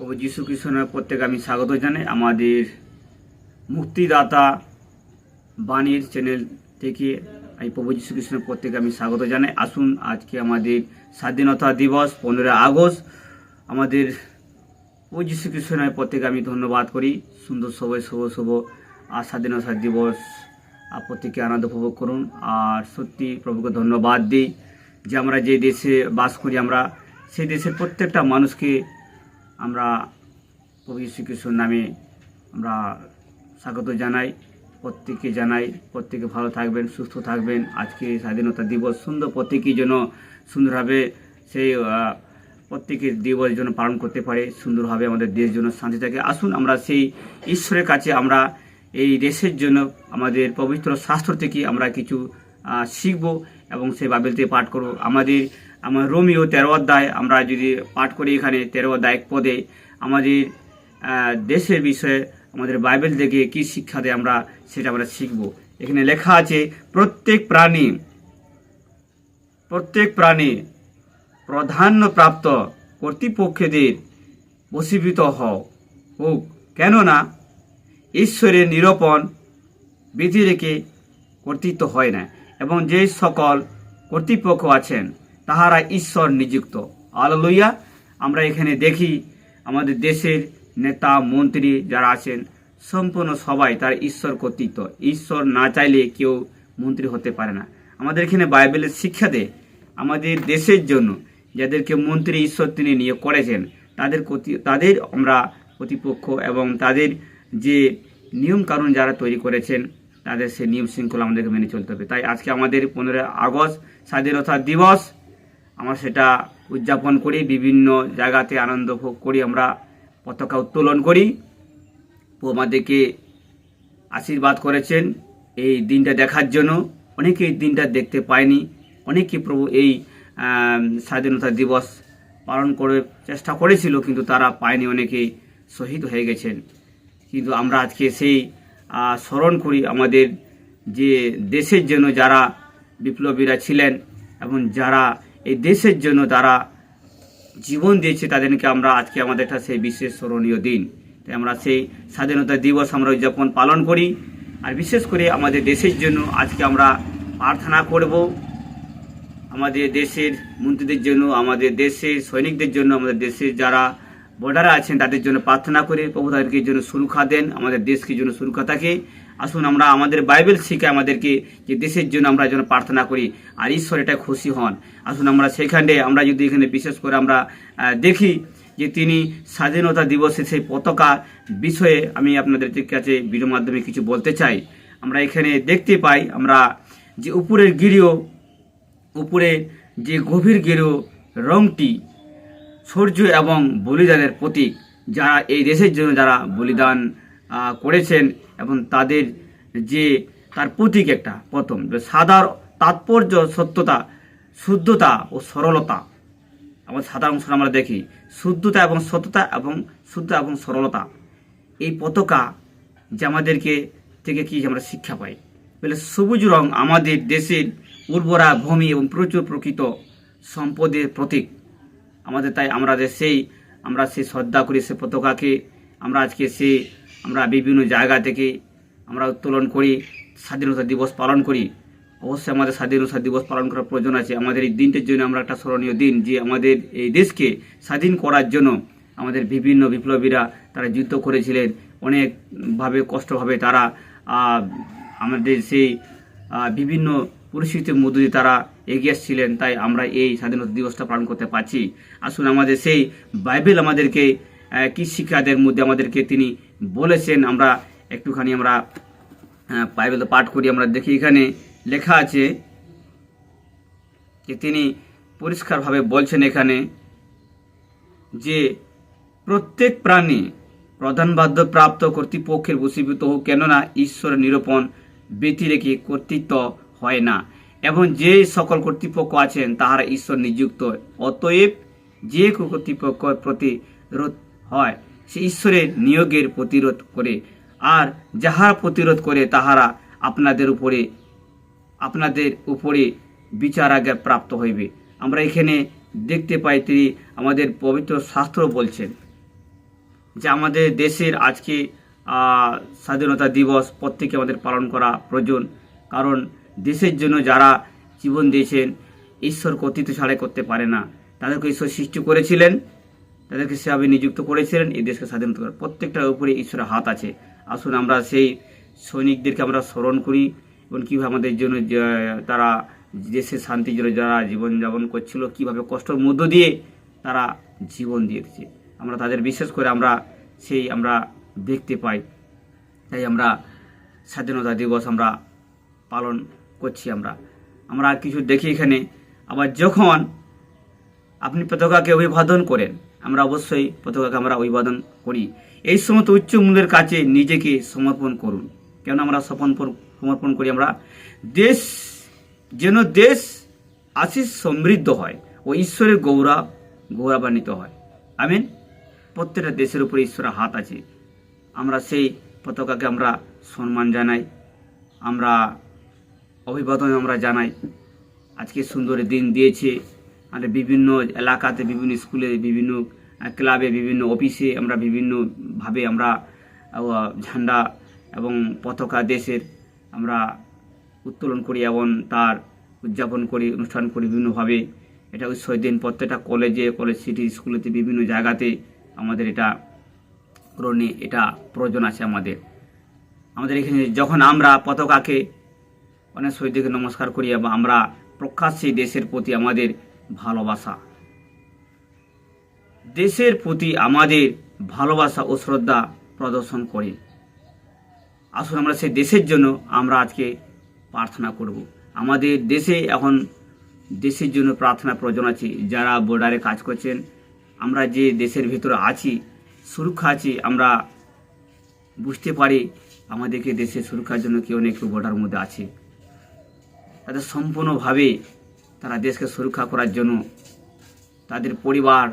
প্রভু যীশু খ্রিস্টনের প্রত্যেকে আমি স্বাগত জানাই। আমাদের মুক্তিদাতা বাণীর চ্যানেল থেকে এই প্রভু যীশু খ্রিস্টনের প্রত্যেকে আমি স্বাগত জানাই। আসুন আজকে আমাদের স্বাধীনতা দিবস, পনেরোই আগস্ট। আমাদের প্রভু যীশু খ্রিস্টনের প্রত্যেকে আমি ধন্যবাদ করি। সুন্দর সবাই শুভ শুভ আর স্বাধীনতা দিবস। প্রত্যেকে আনন্দ উপভোগ করুন। আর সত্যি প্রভুকে ধন্যবাদ দিই যে আমরা যে দেশে বাস করি, আমরা সেই দেশের প্রত্যেকটা মানুষকে আমরা প্রভু খ্রিস্টর নামে আমরা স্বাগত জানাই। প্রত্যেককে জানাই। প্রত্যেকে ভালো থাকবেন, সুস্থ থাকবেন। আজকে স্বাধীনতা দিবস। সুন্দর প্রত্যেকেই যেন সুন্দরভাবে সেই প্রত্যেকের দিবস যেন পালন করতে পারে, সুন্দরভাবে আমাদের দেশ যেন শান্তি থাকে। আসুন আমরা সেই ঈশ্বরের কাছে আমরা এই দেশের জন্য আমাদের পবিত্র শাস্ত্র থেকে আমরা কিছু শিখব। এবং সেই বাইবেল থেকে পাঠ করব। আমাদের, আমার রোমিও তেরো অধ্যায়, আমরা যদি পাঠ করি এখানে তেরো অধ্যায় এক পদে, আমাদের দেশের বিষয়ে, আমাদের বাইবেল থেকে কি শিক্ষা দেয় আমরা সেটা আমরা শিখব। এখানে লেখা আছে, প্রত্যেক প্রাণী প্রত্যেক প্রাণী প্রাধান্যপ্রাপ্ত কর্তৃপক্ষদের বশীভূত হও। হোক, কেননা ঈশ্বরের নিরূপণ বিধি রেখে কর্তৃত্ব হয় না। এবং যে সকল কর্তৃপক্ষ আছেন, তাহারা ঈশ্বর নিযুক্ত। আলোলইয়া আমরা এখানে দেখি আমাদের দেশের নেতা, মন্ত্রী যারা আছেন, সম্পূর্ণ সবাই তার ঈশ্বর কর্তৃত্ব। ঈশ্বর না চাইলে কেউ মন্ত্রী হতে পারে না। আমাদের এখানে বাইবেলের শিক্ষা দেয়, আমাদের দেশের জন্য যাদেরকে মন্ত্রী, ঈশ্বর তিনি নিয়োগ করেছেন, তাদের তাদের আমরা কর্তৃপক্ষ এবং তাদের যে নিয়ম কানুন যারা তৈরি করেছেন তাদের সেই নিয়ম শৃঙ্খলা আমাদেরকে মেনে চলতে হবে। তাই আজকে আমাদের পনেরোই আগস্ট স্বাধীনতা দিবস। আমরা সেটা উদযাপন করি, বিভিন্ন জায়গাতে আনন্দ ভোগ করি, আমরা পতাকা উত্তোলন করি। আমাদেরকে আশীর্বাদ করেছেন এই দিনটা দেখার জন্য। অনেকে এই দিনটা দেখতে পায়নি। অনেকে প্রভু এই স্বাধীনতা দিবস পালন করে চেষ্টা করেছিল, কিন্তু তারা পায়নি। অনেকে শহীদ হয়ে গেছেন। কিন্তু আমরা আজকে সেই স্মরণ করি আমাদের যে দেশের জন্য যারা বিপ্লবীরা ছিলেন এবং যারা এই দেশের জন্য তারা জীবন দিয়েছে, তাদেরকে আমরা আজকে আমাদের একটা সেই বিশেষ স্মরণীয় দিন। তাই আমরা সেই স্বাধীনতা দিবস আমরা উদযাপন, পালন করি। আর বিশেষ করে আমাদের দেশের জন্য আজকে আমরা প্রার্থনা করব। আমাদের দেশের মন্ত্রীদের জন্য, আমাদের দেশের সৈনিকদের জন্য, আমাদের দেশের যারা বর্ডারে আছেন, তাদের জন্য প্রার্থনা করে প্রভু তাদেরকে জন্য সুরক্ষা দেন, আমাদের দেশকে জন্য সুরক্ষা থাকে। আসুন আমরা আমাদের বাইবেল শিখে আমাদেরকে যে দেশের জন্য আমরা যেন প্রার্থনা করি, আর ঈশ্বর এটা খুশি হন। আসুন আমরা সেখানে, আমরা যদি এখানে বিশেষ করে আমরা দেখি যে তিনি স্বাধীনতা দিবসে সেই পতাকা বিষয়ে আমি আপনাদের কাছে ভিডিওর মাধ্যমে কিছু বলতে চাই। আমরা এখানে দেখতে পাই আমরা যে উপরের গিরিও উপরে যে গভীর গেরো রংটি সূর্য এবং বলিদানের প্রতীক। যারা এই দেশের জন্য যারা বলিদান করেছেন এবং তাদের যে, তার প্রতীক একটা, প্রথম সাদার তাৎপর্য, সত্যতা, শুদ্ধতা ও সরলতা। এবং সাদা অংশ আমরা দেখি, শুদ্ধতা এবং সত্যতা এবং শুদ্ধ এবং সরলতা। এই পতাকা যে আমাদেরকে থেকে কি আমরা শিক্ষা পাই? বলে সবুজ রং আমাদের দেশের উর্বরা ভূমি এবং প্রচুর প্রকৃত সম্পদের প্রতীক। আমাদের তাই আমরা যে সেই, আমরা সেই শ্রদ্ধা করি, সে পতাকাকে আমরা আজকে সে আমরা বিভিন্ন জায়গা থেকে আমরা উত্তোলন করি, স্বাধীনতা দিবস পালন করি। অবশ্যই আমাদের স্বাধীনতা দিবস পালন করার প্রয়োজন আছে। আমাদের এই দিনটির জন্য আমরা একটা স্মরণীয় দিন যে আমাদের এই দেশকে স্বাধীন করার জন্য আমাদের বিভিন্ন বিপ্লবীরা তারা যুদ্ধ করেছিলেন। অনেকভাবে কষ্টভাবে তারা আমাদের সেই বিভিন্ন পরিস্থিতির মধ্য দিয়ে তারা এগিয়ে এসেছিলেন তাই আমরা এই স্বাধীনতা দিবসটা পালন করতে পারছি। আসুন আমাদের সেই বাইবেল আমাদেরকে কি শিক্ষাদের মধ্যে আমাদেরকে তিনি বলেছেন, আমরা একটুখানি আমরা বাইবেল পাঠ করি, আমরা দেখি এখানে লেখা আছে যে তিনি পরিষ্কারভাবে বলছেন এখানে যে প্রত্যেক প্রাণী প্রধানবাদ্য প্রাপ্ত কর্তৃপক্ষের বসীভূত হোক, কেননা ঈশ্বরের নিরূপণ ব্যতি রেখে কর্তৃত্ব হয় না। এবং যে সকল কর্তৃপক্ষ আছেন, তাহারা ঈশ্বর নিযুক্ত। অতএব যে কর্তৃপক্ষের প্রতিরোধ হয়, সে ঈশ্বরের নিয়োগের প্রতিরোধ করে। আর যাহারা প্রতিরোধ করে, তাহারা আপনাদের উপরে আপনাদের উপরে বিচারাজ্ঞা প্রাপ্ত হইবে। আমরা এখানে দেখতে পাই, তিনি আমাদের পবিত্র শাস্ত্র বলছেন যে আমাদের দেশের আজকে স্বাধীনতা দিবস প্রত্যেকে আমাদের পালন করা প্রয়োজন। কারণ দেশের জন্য যারা জীবন দিয়েছেন, ঈশ্বর কর্তৃত্ব ছাড়াই করতে পারে না। তাদেরকে ঈশ্বর সৃষ্টি করেছিলেন, তাদেরকে সেভাবে নিযুক্ত করেছিলেন, এই দেশকে স্বাধীনতা করার প্রত্যেকটার উপরে ঈশ্বরের হাত আছে। আসুন আমরা সেই সৈনিকদেরকে আমরা স্মরণ করি এবং কীভাবে আমাদের জন্য তারা দেশের শান্তির জন্য যারা জীবনযাপন করছিল, কীভাবে কষ্টর মধ্য দিয়ে তারা জীবন দিয়েছে। আমরা তাদের বিশেষ করে আমরা সেই আমরা দেখতে পাই। তাই আমরা স্বাধীনতা দিবস আমরা পালন করছি আমরা। আমরা কিছু দেখি এখানে। আবার যখন আপনি পতাকাকে অভিবাদন করেন, আমরা অবশ্যই পতাকাকে আমরা অভিবাদন করি। এই সমস্ত উচ্চ মূল্যের কাছে নিজেকে সমর্পণ করুন। কেন আমরা সমর্পণ সমর্পণ করি আমরা। দেশ, যেন দেশ আশিস সমৃদ্ধ হয় ও ঈশ্বরের গৌরব গৌরবান্বিত হয়। আমিন। প্রত্যেকটা দেশের উপরে ঈশ্বরের হাত আছে। আমরা সেই পতাকাকে আমরা সম্মান জানাই। আমরা অভিবাদন আমরা জানাই। আজকে সুন্দর দিন দিয়েছে। আমাদের বিভিন্ন এলাকাতে, বিভিন্ন স্কুলে, বিভিন্ন ক্লাবে, বিভিন্ন অফিসে আমরা বিভিন্নভাবে আমরা ঝান্ডা এবং পতাকা দেশের আমরা উত্তোলন করি এবং তার উদযাপন করি, অনুষ্ঠান করি বিভিন্নভাবে। এটা উৎসব দিন। প্রত্যেকটা কলেজে, কলেজ, সিটি স্কুলেতে, বিভিন্ন জায়গাতে আমাদের এটা পূরণে এটা প্রয়োজন আছে আমাদের। আমাদের এখানে যখন আমরা পতাকাকে অনেক শহীদকে নমস্কার করি এবং আমরা প্রকাশ্যে দেশের প্রতি আমাদের ভালোবাসা। দেশের প্রতি আমাদের ভালোবাসা ও শ্রদ্ধা প্রদর্শন করি। আসুন আমরা সেই দেশের জন্য আমরা আজকে প্রার্থনা করব। আমাদের দেশে এখন দেশের জন্য প্রার্থনা প্রয়োজন আছে। যারা বর্ডারে কাজ করছেন, আমরা যে দেশের ভিতরে আছি, সুরক্ষা আছি, আমরা বুঝতে পারি আমাদেরকে দেশের সুরক্ষার জন্য কেউ না কেউ বর্ডার মধ্যে আছে। তাদের সম্পূর্ণভাবে তারা দেশকে সুরক্ষা করার জন্য তাদের পরিবার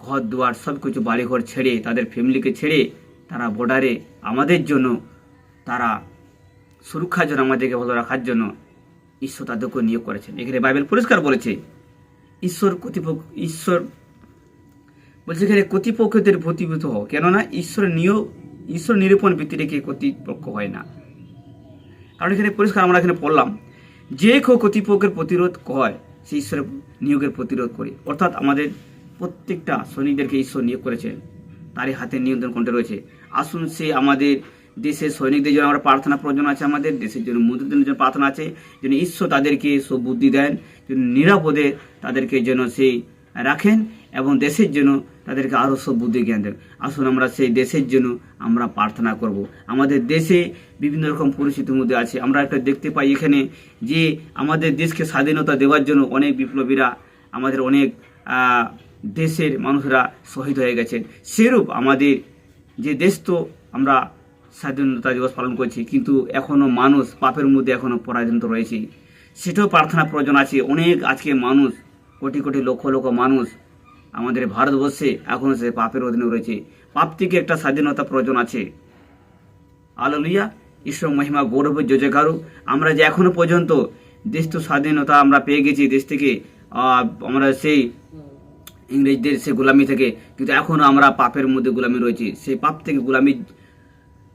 ঘর দুয়ার সব কিছু বাড়িঘর ছেড়ে, তাদের ফ্যামিলিকে ছেড়ে তারা বর্ডারে আমাদের জন্য তারা সুরক্ষার জন্য আমাদেরকে ভালো রাখার জন্য ঈশ্বর তাদেরকে নিয়োগ করেছেন। এখানে বাইবেল পরিষ্কার বলেছে, ঈশ্বর কর্তৃপক্ষ, ঈশ্বর বলছে এখানে কর্তৃপক্ষদের প্রতিভূত হও, কেননা ঈশ্বরের নিয়োগ ঈশ্বর নিরূপণ ভিত্তি রেখে কর্তৃপক্ষ হয় না। কারণ এখানে পরিষ্কার আমরা এখানে পড়লাম যে কেউ কর্তৃপক্ষের প্রতিরোধ হয় সে ঈশ্বরের নিয়োগের প্রতিরোধ করে। অর্থাৎ আমাদের প্রত্যেকটা সৈনিকদেরকে ঈশ্বর নিয়োগ করেছেন তারই হাতে নিয়ন্ত্রণ কণ্ঠে রয়েছে। আসুন সে আমাদের দেশের সৈনিকদের জন্য আমরা প্রার্থনা প্রয়োজন আছে আমাদের, দেশের জন্য মন্ত্রীদের জন্য প্রার্থনা আছে, যেন ঈশ্বর তাদেরকে সব বুদ্ধি দেন, যেন নিরাপদে তাদেরকে যেন সেই রাখেন। এবং দেশের জন্য তাদেরকে আরও সব বুদ্ধি জ্ঞান দেন আসুন আমরা সেই দেশের জন্য আমরা প্রার্থনা করব। আমাদের দেশে বিভিন্ন রকম পরিস্থিতির মধ্যে আছে। আমরা একটা দেখতে পাই এখানে যে আমাদের দেশকে স্বাধীনতা দেওয়ার জন্য অনেক বিপ্লবীরা, আমাদের অনেক দেশের মানুষরা শহীদ হয়ে গেছেন সেরূপ আমাদের যে দেশ তো আমরা স্বাধীনতা দিবস পালন করছি, কিন্তু এখনও মানুষ পাপের মধ্যে এখনও পরাধীনত রয়েছে। সেটাও প্রার্থনা প্রয়োজন আছে। অনেক আজকে মানুষ, কোটি কোটি লক্ষ লক্ষ মানুষ আমাদের ভারতবর্ষে এখনও সে পাপের অধীনে রয়েছে। পাপ থেকে একটা স্বাধীনতা প্রয়োজন আছে। আলোলিয়া, ঈশ্বর মহিমা গৌরবের যোজকারু আমরা যে এখনও পর্যন্ত দেশ তো স্বাধীনতা আমরা পেয়ে গেছি দেশ থেকে আমরা সেই ইংরেজদের সে গোলামি থেকে, কিন্তু এখনও আমরা পাপের মধ্যে গোলামি রয়েছে। সেই পাপ থেকে গোলামি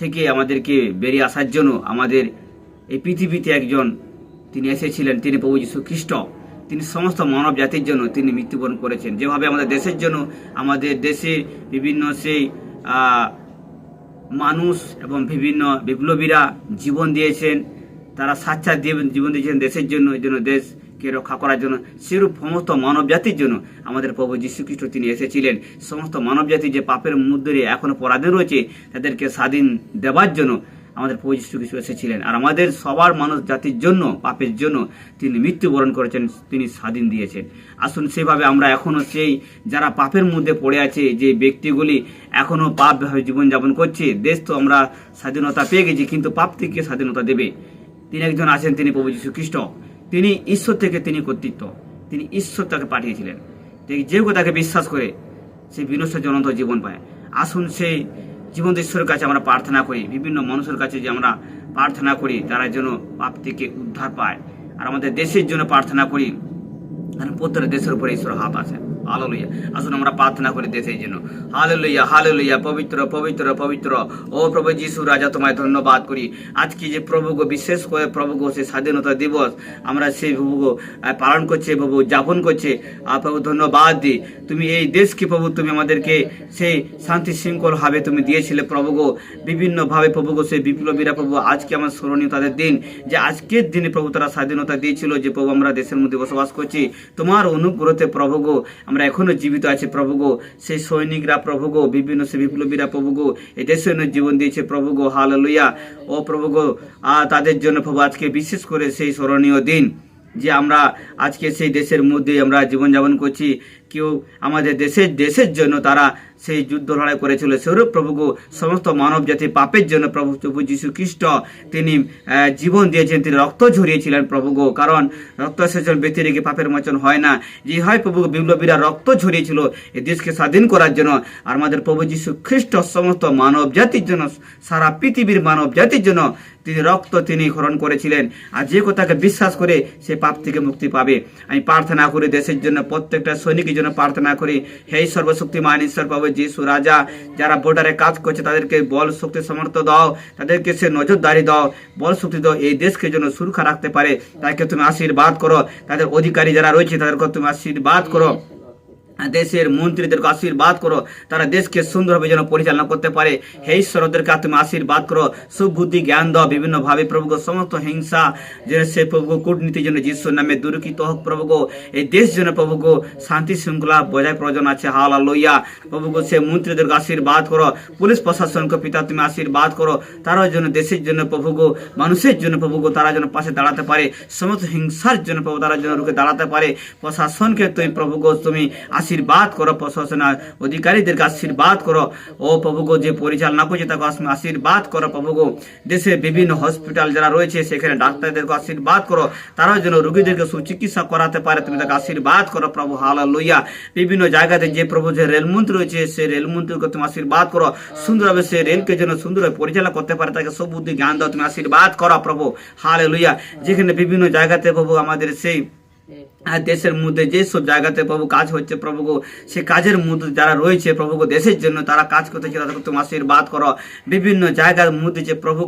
থেকে আমাদেরকে বেরিয়ে আসার জন্য আমাদের এই পৃথিবীতে একজন তিনি এসেছিলেন, তিনি প্রভু যীশু খ্রিস্ট। তিনি সমস্ত মানব জাতির জন্য তিনি মৃত্যুবরণ করেছেন। যেভাবে আমাদের দেশের জন্য, আমাদের দেশের বিভিন্ন সেই মানুষ এবং বিভিন্ন বিপ্লবীরা জীবন দিয়েছেন, তারা দিয়ে জীবন দিয়েছেন দেশের জন্য, এই জন্য দেশকে রক্ষা করার জন্য। সেরূপ সমস্ত মানব জাতির জন্য আমাদের প্রভু যীশু খ্রিস্ট তিনি এসেছিলেন। সমস্ত মানব জাতি যে পাপের মধ্যে দিয়ে এখনও পরাধীন রয়েছে, তাদেরকে স্বাধীন দেওয়ার জন্য আমাদের প্রভু যীশু খ্রিস্ট এসেছিলেন। আর আমাদের সবার মানুষ জাতির জন্য, পাপের জন্য তিনি মৃত্যুবরণ করেছেন, তিনি স্বাধীন দিয়েছেন। আসুন সেভাবে আমরা এখনও সেই যারা পাপের মধ্যে পড়ে আছে, যে ব্যক্তিগুলি এখনও পাপভাবে জীবনযাপন করছে, দেশ তো আমরা স্বাধীনতা পেয়ে গেছি, কিন্তু পাপ থেকে স্বাধীনতা দেবে। তিনি একজন আছেন, তিনি প্রভু যীশু খ্রিস্ট। তিনি ঈশ্বর থেকে তিনি কর্তৃত্ব। তিনি ঈশ্বর তাকে পাঠিয়েছিলেন। যে কেউ তাকে বিশ্বাস করে, সে বিনষ্ট জনন্ত জীবন পায়। আসুন সেই জীবন ঈশ্বরের কাছে আমরা প্রার্থনা করি, বিভিন্ন মানুষের কাছে যে আমরা প্রার্থনা করি, তারা যেন পাপ থেকে উদ্ধার পায়। আর আমাদের দেশের জন্য প্রার্থনা করি কারণ প্রত্যেকটা দেশের উপরে ঈশ্বর হাত আছে। হালেলুয়া আসুন আমরা প্রার্থনা করি দেশের জন্য। হালেলুয়া হালেলুয়া পবিত্র পবিত্র পবিত্র। ও প্রভু যিশু রাজা তোমায় ধন্যবাদ করি। আজকে যে প্রভু বিশেষ করে প্রভু গো সেই স্বাধীনতা দিবস আমরা সেই প্রভু গো আহ, পালন করছে প্রভু যাপন করছে। প্রভু ধন্যবাদ দিই তুমি এই দেশকে প্রভু তুমি আমাদেরকে সেই শান্তি শৃঙ্খল ভাবে তুমি দিয়েছিলে প্রভু গো বিভিন্নভাবে প্রভু গো সেই বিপ্লবীরা প্রভু আজকে আমার স্মরণীয় তাদের দিন যে আজকের দিনে প্রভু তারা স্বাধীনতা দিয়েছিল যে প্রভু আমরা দেশের মধ্যে বসবাস করছি। তোমার অনুগ্রহতে প্রভু গো আমরা এখনও জীবিত আছি, প্রভু গো। সেই সৈনিকরা, প্রভু বিভিন্ন সে বিপ্লবীরা প্রভু গো সৈন্য জীবন দিয়েছে, প্রভু হাল লইয়া ও প্রভু গো তাদের জন্য প্রভু আজকে বিশেষ করে সেই স্মরণীয় দিন, যে আমরা আজকে সেই দেশের মধ্যে আমরা জীবনযাপন করছি। কেউ আমাদের দেশের দেশের জন্য তারা সেই যুদ্ধ লড়াই করেছিল। স্বরূপ প্রভুকে সমস্ত মানব জাতি পাপের জন্য প্রভু প্রভু যীশু খ্রিস্ট, তিনি জীবন দিয়েছেন, তিনি রক্ত ঝরিয়েছিলেন প্রভু গো কারণ রক্ত সেচন ব্যক্তি রেখে পাপের মোচন হয় না। যে হয় প্রভু বিপ্লবীরা রক্ত ঝরিয়েছিল এই দেশকে স্বাধীন করার জন্য। আর আমাদের প্রভু যীশু খ্রিস্ট সমস্ত মানব জাতির জন্য, সারা পৃথিবীর মানব জাতির জন্য তিনি রক্ত তিনি গ্রহণ করেছিলেন। আর যে কথাকে বিশ্বাস করে সে পাপ থেকে মুক্তি পাবে। আমি প্রার্থনা করি দেশের জন্য প্রত্যেকটা সৈনিকের জন্য প্রার্থনা করি। হে সর্বশক্তিমান ঈশ্বর প্রভু যিশু রাজা, যারা বর্ডারে কাজ করছে, তাদেরকে বল শক্তি সমর্থ দাও, তাদেরকে সে নজরদারি দাও। বল শক্তি দাও, এই দেশকে যেন সুরক্ষা রাখতে পারে। তাকে তুমি আশীর্বাদ করো। তাদের অধিকারী যারা রয়েছে তাদেরকে তুমি আশীর্বাদ করো। দেশের মন্ত্রীদেরকে আশীর্বাদ করো। তারা দেশকে সুন্দরভাবে যেন পরিচালনা করতে পারে। হে ঈশ্বরদেরকে তুমি আশীর্বাদ করো। সুবুদ্ধি জ্ঞান দাও। বিভিন্ন ভাবে প্রভু গো, সমস্ত হিংসা যেন সে প্রভু গো, কূটনীতির জন্য যিশুর নামে দুরুকিত হোক প্রভু গো এই দেশ যেন প্রভু গো শান্তি শৃঙ্খলা বজায় প্রয়োজন আছে। হালা লইয়া প্রভু গো সে মন্ত্রীদেরকে আশীর্বাদ করো। পুলিশ প্রশাসনকে পিতা তুমি আশীর্বাদ করো। তারাও যেন দেশের জন্য প্রভু গো মানুষের জন্য প্রভু গো তারা যেন পাশে দাঁড়াতে পারে। সমস্ত হিংসার জন্য প্রভু তারা যেন রুখে দাঁড়াতে পারে। প্রশাসনকে তুমি প্রভু গো তুমি আশীর্বাদ করো প্রশাসন অধিকারীদেরকে আশীর্বাদ করো। ও প্রভু গো, যে পরিচালনা করছে তাকে আশ- আশীর্বাদ করো প্রভু গো। দেশে বিভিন্ন হসপিটাল যারা রয়েছে, সেখানে ডাক্তারদেরকে আশীর্বাদ করো। তারাও যেন রোগীদেরকে সুচিকিৎসা করাতে পারে, তুমি তাকে আশীর্বাদ করো প্রভু। হালা লইয়া বিভিন্ন জায়গাতে যে প্রভু যে রেলমন্ত্রী রয়েছে, সে রেলমন্ত্রীকে তুমি আশীর্বাদ করো। সুন্দরভাবে সে রেলকে যেন সুন্দরভাবে পরিচালনা করতে পারে, তাকে সব বুদ্ধি জ্ঞান দাও, তুমি আশীর্বাদ করো প্রভু। হালে লইয়া যেখানে বিভিন্ন জায়গাতে প্রভু আমাদের সেই দেশের মধ্যে যেসব জায়গাতে প্রভু কাজ হচ্ছে, প্রভু সে কাজের মধ্যে যারা রয়েছে, প্রভু দেশের জন্য তারা কাজ করতেছে তাদেরকে তুমি আশীর্বাদ করো। বিভিন্ন জায়গার মধ্যে যে প্রভু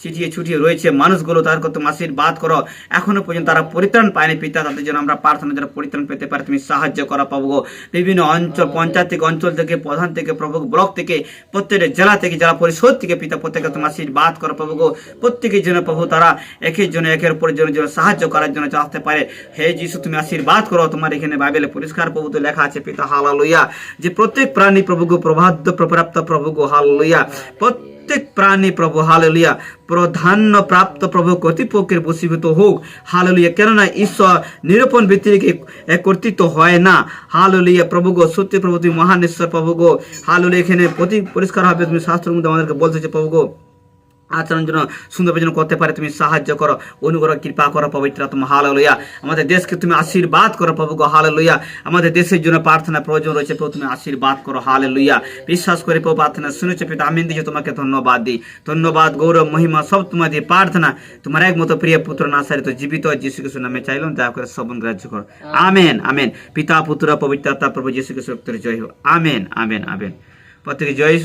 ছিটিয়ে ছুটিয়ে রয়েছে, মানুষগুলো তাদেরকে তুমি আশীর্বাদ করো। এখনও পর্যন্ত তারা পরিত্রাণ পায়নি পিতা, তাদের জন্য আমরা প্রার্থনা যারা পরিত্রাণ পেতে পারে, তুমি সাহায্য করো প্রভু বিভিন্ন অঞ্চল, পঞ্চায়েত থেকে, অঞ্চল থেকে, প্রধান থেকে, প্রভু ব্লক থেকে, প্রত্যেকটা জেলা থেকে, জেলা পরিষদ থেকে পিতা প্রত্যেকে তুমি আশীর্বাদ করো প্রভু প্রত্যেকের জন্য প্রভু তারা একের জন্য, একের উপর জন্য সাহায্য করার জন্য চাইতে পারে। হে যিশু, তুমি আশীর্বাদ করো। তোমার এখানে বাইবেলে পরিষ্কার প্রভু তো লেখা আছে, পিতা হালা লইয়া যে প্রত্যেক প্রাণী প্রভু গো প্রভাদ্য, প্রপ্রাপ্ত প্রভু গো হাল লইয়া প্রত্যেক প্রাণী প্রভু, হালেলুয়া। প্রাধান্য প্রাপ্ত প্রভু কর্তৃপক্ষের বসীভূত হোক। হালেলুয়া। কেননা ঈশ্বর নিরূপণ ব্যক্তিকে কর্তৃত্ব হয় না। হালেলুয়া প্রভু গো সত্যি প্রভু, তুমি মহান ঈশ্বর প্রভু গো হালেলুয়া এখানে প্রতি পরিষ্কার হবে তুমি শাস্ত্রের মধ্যে আমাদেরকে বলতেছে প্রভু গো আচরণ জন্য সুন্দর যেন করতে পারে তুমি সাহায্য করো অনুগ্রহ কৃপা করো পবিত্র তোমার হাল লইয়া আমাদের দেশকে তুমি আশীর্বাদ করো প্রভু গো হাল লইয়া আমাদের দেশের জন্য প্রার্থনা প্রয়োজন রয়েছে প্রভু তুমি আশীর্বাদ করো হাল লইয়া বিশ্বাস করে প্রভু প্রার্থনা শুনেছে পিতা আমিন দিয়েছে তোমাকে ধন্যবাদ দিই। ধন্যবাদ গৌরব মহিমা সব তোমার দিয়ে প্রার্থনা। তোমার একমতো প্রিয় পুত্র নাসারিত জীবিত যিশু কিছু নামে চাইলাম দয়া করে সবন গ্রাহ্য করো। আমেন। আমেন পিতা পুত্র পবিত্রতা প্রভু যিশু কিছু জয় হোক। Amen amen amen. প্রত্যেকে জয়